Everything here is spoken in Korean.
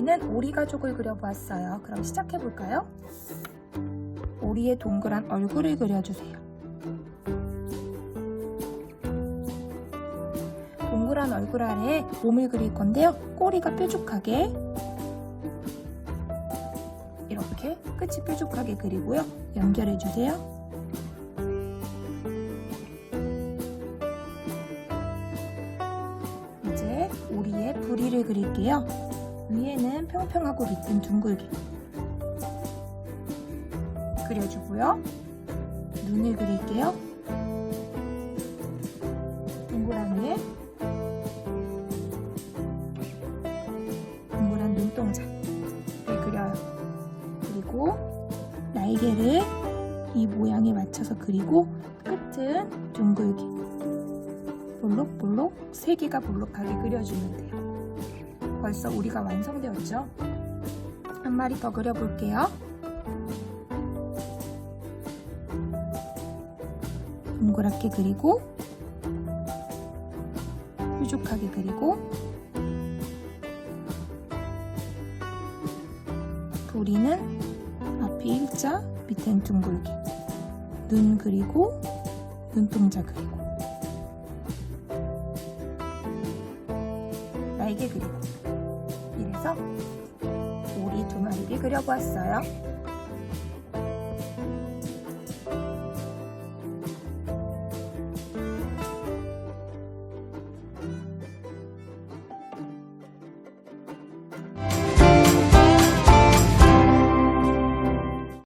우리는 오리 가족을 그려보았어요. 그럼 시작해 볼까요? 오리의 동그란 얼굴을 그려주세요. 동그란 얼굴 아래에 몸을 그릴 건데요. 꼬리가 뾰족하게 이렇게 끝이 뾰족하게 그리고요. 연결해 주세요. 이제 오리의 부리를 그릴게요. 위에는 평평하고 밑은 둥글게 그려주고요. 눈을 그릴게요. 동그라미에 동그란 눈동자를 그려요. 그리고 날개를 이 모양에 맞춰서 그리고 끝은 둥글게 볼록볼록 세 개가 볼록하게 그려주면 돼요. 벌써 우리가 완성되었죠? 한 마리 더 그려볼게요. 동그랗게 그리고 뾰족하게 그리고 도리는 앞이 일자, 밑엔 둥글게 눈 그리고 눈동자 그리고 날개 그리고 이래서 오리 두 마리를 그려보았어요.